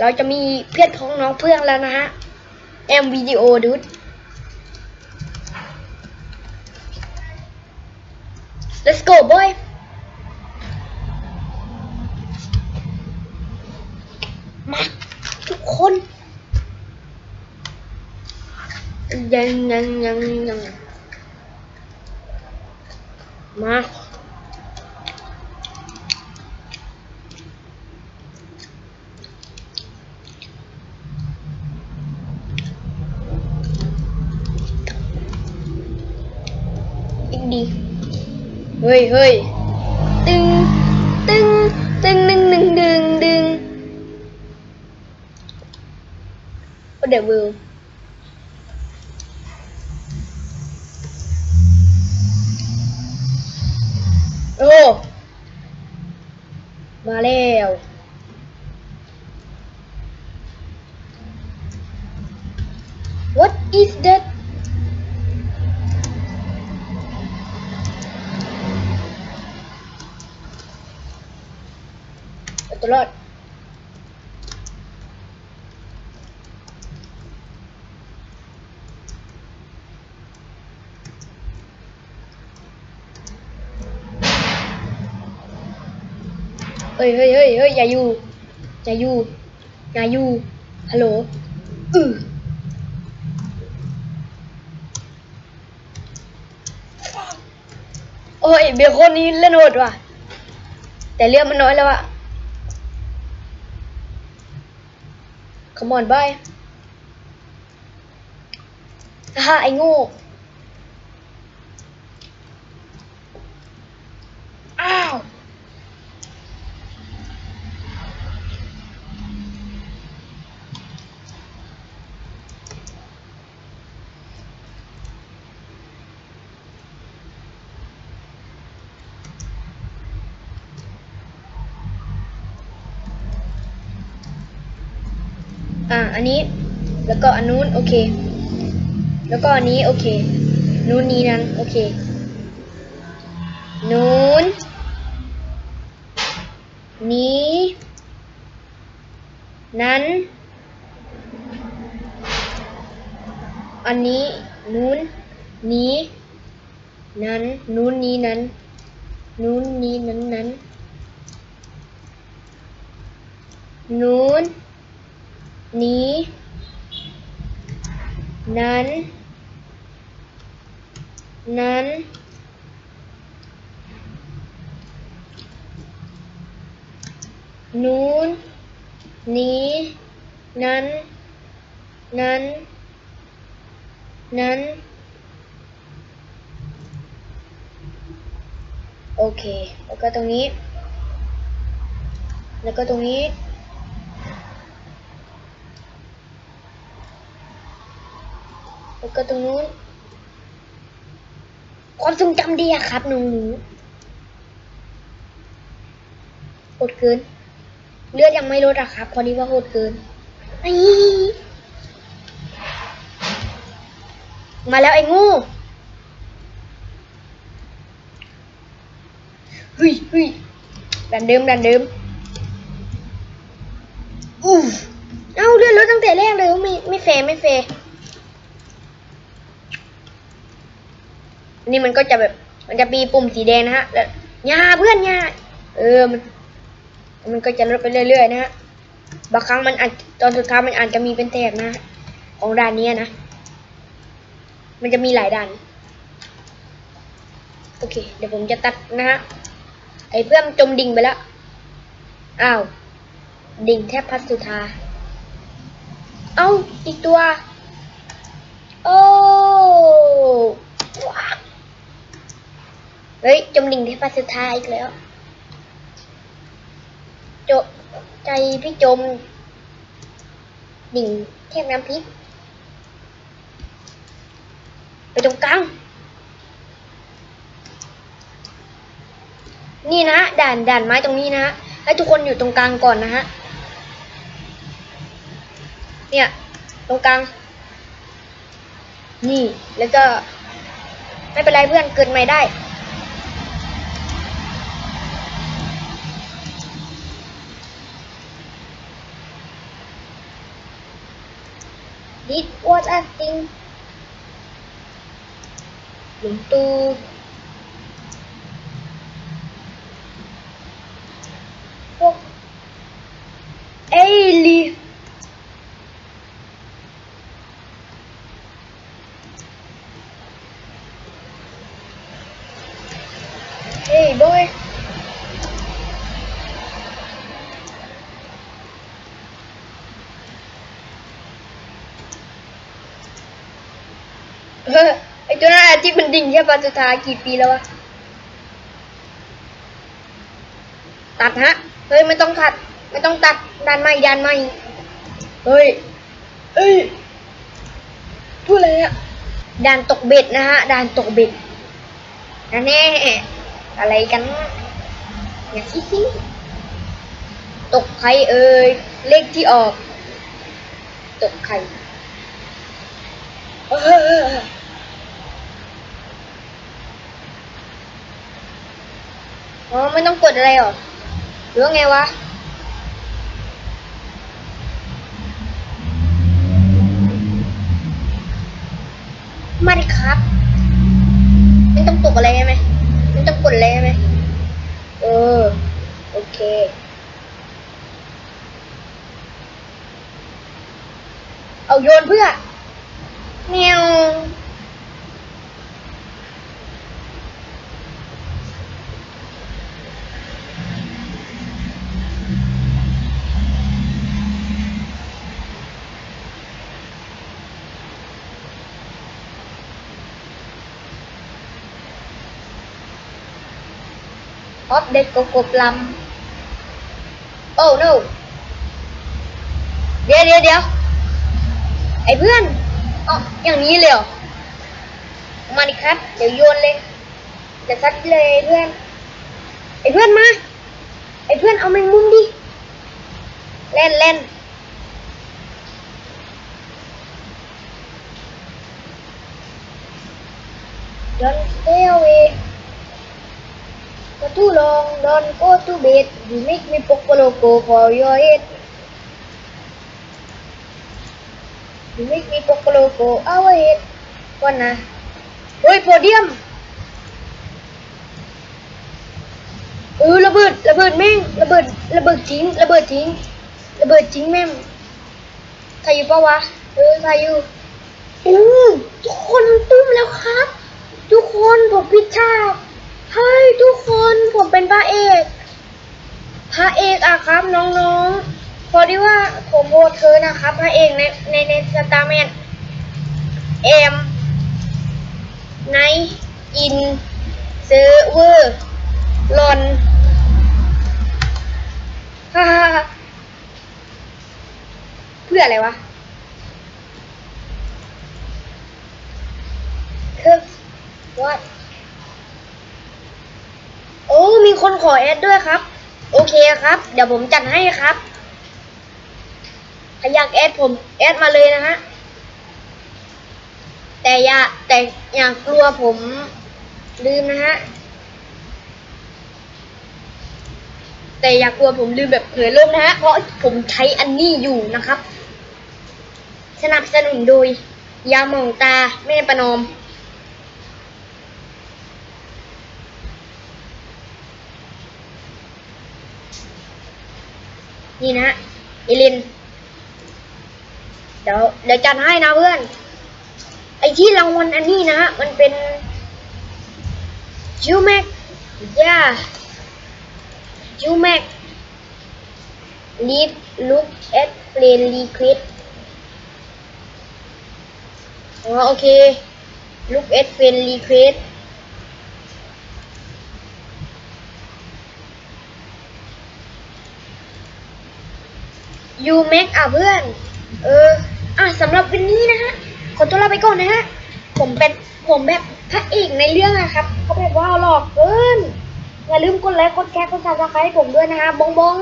เราจะมีเพื่อนของน้องเพื่อนแล้วนะฮะแอมวิดีโอดูด let's go boy มาทุกคน ยังยังยังยังมา อีกดีเฮ้ยเฮ้ยตึงตึงตึงดึงดึงดึงดึงก็เดี๋ยววิวโอ้มาแล้ว What is that เอาตัวรอดเฮ้ยเฮ้ยเฮ้ยเฮ้ยอย่าอยู่ อย่าอยู่ อย่าอยู่ ฮัลโหล อือโอ้ยเบลโคนนี้เล่นโหดว่ะ แต่เลือดมันน้อยแล้วอะ Come on bye ฮ่าไอ้โง่อ้าว อ่า อันนี้ แล้วก็อันนู้น โอเค แล้วก็อันนี้ โอเค นู้นนี้นั้น โอเค นู้น นี้ นั้น อันนี้ นู้น นี้ นั้น นู้นนี้นั้น นู้นนี้นั้นนั้น นู้น นี้ นั้น นั้น นู้น นี้ นั้น นั้น นั้น โอเค แล้วก็ตรงนี้ แล้วก็ตรงนี้ แล้วก็ตรงนู้น ความทรงจำดีอะครับหนูหนูโหดเกิน เลือดยังไม่ลดอะครับพอดีว่าโหดเกินมาแล้วไอ้งูเฮ้ยเฮ้ยดันเดิมดันเดิมอู้เอาเลือดลดตั้งแต่แรกเลยไม่ไม่แฟร์ไม่แฟร์ อั นนี้มันก็จะแบบมันจะมีปุ่มสีแดงนะฮะแล้วยาเพื่อนยาเออมัน มันก็จะลดไปเรื่อยๆนะฮะบางครั้งมันอาจตอนสุดท้ายมันอาจจะมีเป็นแถบนะของด่านเนี้ยนะ มันจะมีหลายด่าน โอเค เดี๋ยวผมจะตัดนะฮะ ไอ้เพื่อนจมดิ่งไปแล้ว อ้าว ดิ่งแทบพัดสุธา เอ้า อีกตัว โอ้ เฮ้ย จมดิ่งที่พัดสุธาอีกแล้วโจใจพี่จม ดิ่งเทพน้ำพริกไปตรงกลาง นี่นะ ด่านด่านไม้ตรงนี้นะฮะให้ทุกคนอยู่ตรงกลางก่อนนะฮะ เนี่ย ตรงกลาง นี่ แล้วก็ ไม่เป็นไรเพื่อนเกิดใหม่ได้ did what acting think. Untuk Ờ, ไอตัวนั้นอะที่มันดิ่งแค่ปาสุดท้ากี่ปีแล้ววะ ตัดฮะ เฮ้ยไม่ต้องตัด ไม่ต้องตัดดันไม่ดันไม่เฮ้ย เอ้ยพูดอะไรอะด่านตกเบ็ดนะฮะด่านตกเบ็ดนะแน่อะไรกันอย่าซิซิตกใครเอ่ยเลขที่ออก ตกใครเอออ๋อ ไม่ต้องกดอะไรหรอ หรือว่าไงวะ มาดิครับ ไม่ต้องตกอะไรใช่ไหมไม่ต้องกดอะไรใช่ไหมเออ โอเคเอาโยนเพื่อแมว ออฟเด็กกกบลำโอ้ no เดี๋ยวเดี๋ยวเดี๋ยวไอ้เพื่อนอ๋ออย่างนี้เลยเหรอมาดิครับ เดี๋ยวโยนเลยเดี๋ยวซัดเลยเพื่อน ไอ้เพื่อนมา ไอ้เพื่อนเอาแมงมุมดิ เล่นเล่น Don't stay away. For too long, don't go to bed. You make me pokoloco for your head. You make me pokoloco our head. ก่อนนะเฮ้ยโพเดียมเออระเบิดระเบิดแม่งระเบิดระเบิดทิ้งระเบิดทิ้งระเบิดทิ้งแม่งใครอยู่ปะวะเออใครอยู่โอ้ทุกคนตุ้มแล้วครับ ทุกคนผมพิชชาเฮ้ยทุกคนผมเป็นพ ระเอก พระเอกอะครับน้องๆ พอดีว่าผมโหวตเธอนะครับ พระเอกในในในสตาร์แมนเอ็มในอินเซอร์เวอร์ลอนฮ่าเพื่ออะไรวะคือ what โอ้ มี คนขอแอดด้วยครับ โอเคครับ เดี๋ยวผมจัดให้ครับใครอยากแอดผมแอดมาเลยนะฮะแต่อย่าแต่อย่างกลัวผมลืมนะฮะแต่อย่ากลัวผมลืมแบบเผยเริ่มนะฮะเพราะผมใช้อันนี้อยู่นะครับ สนับสนุนโดยยาหมองตาแม่ประนอม นี่นะฮะเอลิน เดี๋ยวเดี๋ยวจัดให้นะเพื่อน ไอที่รางวัลอันนี้นะฮะ มันเป็นจิวแม็กย่าจิวแม็กลีฟลุกแอดเพลนรีควิดอ๋อโอเคลุกแอดเพลนรีควิด ยูแม็กอะเพื่อน เออ อะสำหรับวันนี้นะฮะ ขอตัวลาไปก่อนนะฮะ ผมเป็นผมแบบพระเอกในเรื่องอะครับเขาแบบว่าหลอกเกินอย่าลืมกดไลค์กดแชร์กดซับสไครต์ให้ผมด้วยนะฮะบองบอง